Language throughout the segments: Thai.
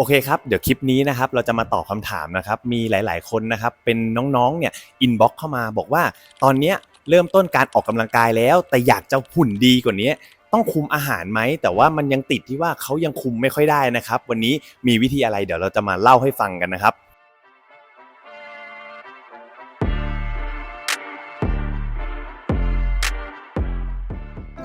โอเคครับ เดี๋ยวคลิปนี้นะครับเราจะมาตอบคำถามนะครับ มีหลาย ๆ คนนะครับ เป็นน้องๆ เนี่ยอินบ็อกเข้ามาบอกว่า ตอนเนี้ยเริ่มต้นการออกกำลังกายแล้ว แต่อยากจะหุ่นดีกว่านี้ ต้องคุมอาหารไหม แต่ว่ามันยังติดที่ว่าเขายังคุมไม่ค่อยได้นะครับ วันนี้มีวิธีอะไรเดี๋ยวเราจะมาเล่าให้ฟังกันนะครับ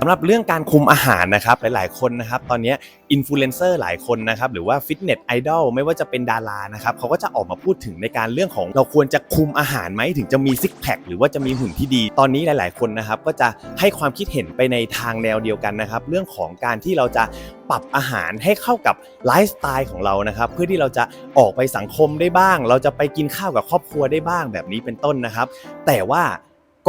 ำหรับเรื่องการคุมอาหารนะครับหลายๆคนนะครับตอนนี้อินฟลูเอนเซอร์หลายคนนะครับหรือว่าฟิตเนสไอดอลไม่ว่าจะเป็นดารานะครับเขาก็จะออกมาพูดถึงในการเรื่องของเราควรจะคุมอาหารไหมถึงจะมีซิกแพคหรือว่าจะมีหุ่นที่ดี ตอนนี้หลาย ๆคนนะครับก็จะให้ความคิดเห็นไปในทางแนวเดียวกันนะครับ เรื่องของการที่เราจะปรับอาหารให้เข้ากับไลฟ์สไตล์ของเรานะครับ เพื่อที่เราจะออกไปสังคมได้บ้าง เราจะไปกินข้าวกับครอบครัวได้บ้างแบบนี้เป็นต้นนะครับ แต่ว่า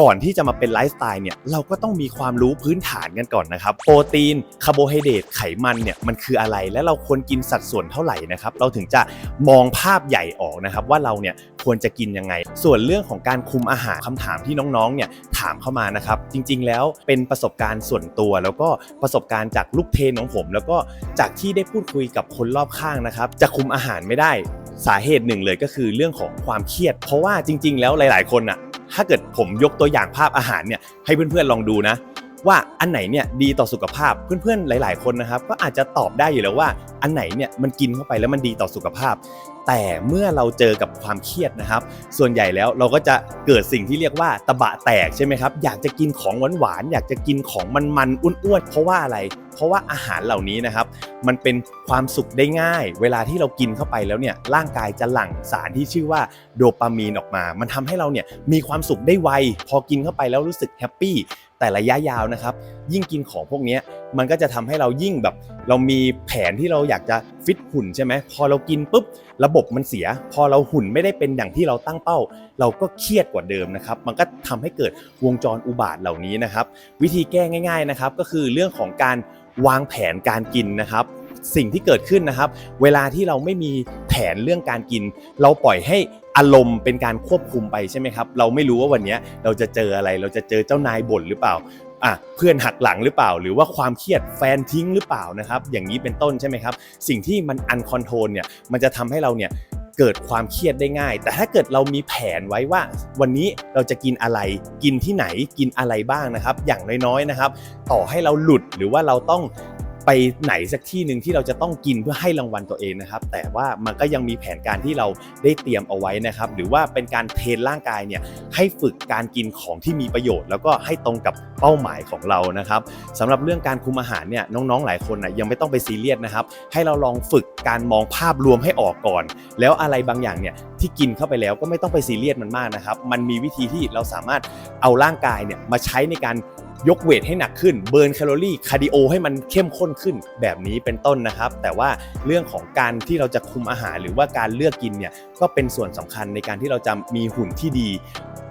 ก่อนที่จะมาเป็นไลฟ์สไตล์เนี่ยเราก็ต้องมีความรู้พื้นฐานกันก่อนนะครับ โปรตีนคาร์โบไฮเดรตไขมันเนี่ยมันคืออะไรและเราควรกินสัดส่วนเท่าไหร่นะครับเราถึงจะมองภาพใหญ่ออกนะครับ ว่าเราเนี่ยควรจะกินยังไง ส่วนเรื่องของการคุมอาหารคำถามที่น้องๆเนี่ยถามเข้ามานะครับ จริง ๆ แล้วเป็นประสบการณ์ส่วนตัว แล้วก็ประสบการณ์จากลูกเทนของผม แล้วก็จากที่ได้พูดคุยกับคนรอบข้างนะครับ จะคุมอาหารไม่ได้สาเหตุหนึ่งเลยก็คือเรื่องของความเครียด เพราะว่าจริง ๆ แล้วหลาย ๆ คนอะ ถ้าเกิดผมยกตัวอย่างภาพอาหารเนี่ยให้เพื่อนๆลองดูนะ ว่าอันไหนเนี่ยดีต่อสุขภาพเพื่อนๆหลาย ๆ คนนะครับ ก็อาจจะตอบได้อยู่แล้วว่า อันไหนเนี่ยมันกินเข้าไปแล้วมันดีต่อสุขภาพ แต่เมื่อเราเจอกับความเครียดนะครับ ส่วนใหญ่แล้วเราก็จะเกิดสิ่งที่เรียกว่าตะบะแตกใช่ไหมครับอยากจะกินของหวานๆอยากจะกินของมันๆอ้วนๆเพราะว่าอะไร เพราะว่าอาหารเหล่านี้นะครับ มันเป็นความสุขได้ง่าย เวลาที่เรากินเข้าไปแล้วเนี่ยร่างกายจะหลั่งสารที่ชื่อว่าโดปามีนออกมา มันทำให้เราเนี่ยมีความสุขได้ไวพอกินเข้าไปแล้วรู้สึกแฮปปี้แต่ระยะยาวนะครับ ยิ่งกินของพวกนี้มันก็จะทำให้เรายิ่งแบบ เรามีแผนที่เราอยากจะฟิตหุ่นใช่ไหมพอเรากินปุ๊บระบบมันเสีย พอเราหุ่นไม่ได้เป็นอย่างที่เราตั้งเป้า เราก็เครียดกว่าเดิมนะครับ มันก็ทำให้เกิดวงจรอุบาทเหล่านี้นะครับ วิธีแก้ง่าย ๆนะครับ ก็คือเรื่องของการวางแผนการกินนะครับสิ่งที่เกิดขึ้นนะครับ เวลาที่เราไม่มีแผนเรื่องการกิน เราปล่อยให้ อารมณ์เป็นการควบคุมไปใช่ไหมครับ เราไม่รู้ว่าวันนี้เราจะเจออะไร เราจะเจอเจ้านายบ่นหรือเปล่าอะเพื่อนหักหลังหรือเปล่า หรือว่าความเครียดแฟนทิ้งหรือเปล่านะครับ อย่างนี้เป็นต้นใช่ไหมครับ สิ่งที่มันอันคอนโทรลเนี่ยมันจะทำให้เราเนี่ยเกิดความเครียดได้ง่าย แต่ถ้าเกิดเรามีแผนไว้ว่า วันนี้เราจะกินอะไร กินที่ไหน กินอะไรบ้างนะครับ อย่างน้อยๆนะครับ ต่อให้เราหลุดหรือว่าเราต้อง ไปไหนสักที่หนึ่งที่เราจะต้องกินเพื่อให้รางวัลตัวเองนะครับ แต่ว่ามันก็ยังมีแผนการที่เราได้เตรียมเอาไว้นะครับ หรือว่าเป็นการเทรนร่างกายเนี่ยให้ฝึกการกินของที่มีประโยชน์ แล้วก็ให้ตรงกับเป้าหมายของเรานะครับสำหรับเรื่องการคุมอาหารเนี่ยน้องๆหลายคนนะยังไม่ต้องไปซีเรียสนะครับ ให้เราลองฝึกการมองภาพรวมให้ออกก่อน แล้วอะไรบางอย่างเนี่ย ที่กินเข้าไปแล้วก็ไม่ต้องไปซีเรียสมันมากนะครับ มันมีวิธีที่เราสามารถเอาร่างกายเนี่ยมาใช้ในการยกเวทให้หนักขึ้น เบิร์นแคลอรี่คาร์ดิโอให้มันเข้มข้นขึ้นแบบนี้เป็นต้นนะครับ แต่ว่าเรื่องของการที่เราจะคุมอาหารหรือว่าการเลือกกินเนี่ยก็เป็นส่วนสำคัญในการที่เราจะมีหุ่นที่ดี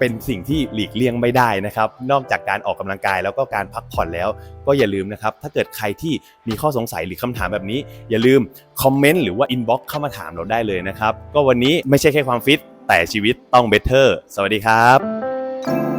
เป็นสิ่งที่หลีกเลี่ยงไม่ได้นะครับ นอกจากการออกกำลังกายแล้วก็การพักผ่อนแล้ว ก็อย่าลืมนะครับ ถ้าเกิดใครที่มีข้อสงสัยหรือคำถามแบบนี้ อย่าลืมคอมเมนต์หรือว่าอินบ็อกซ์เข้ามาถามเราได้เลยนะครับ ก็วันนี้ไม่ใช่แค่ความฟิตแต่ชีวิตต้องเบเตอร์สวัสดีครับ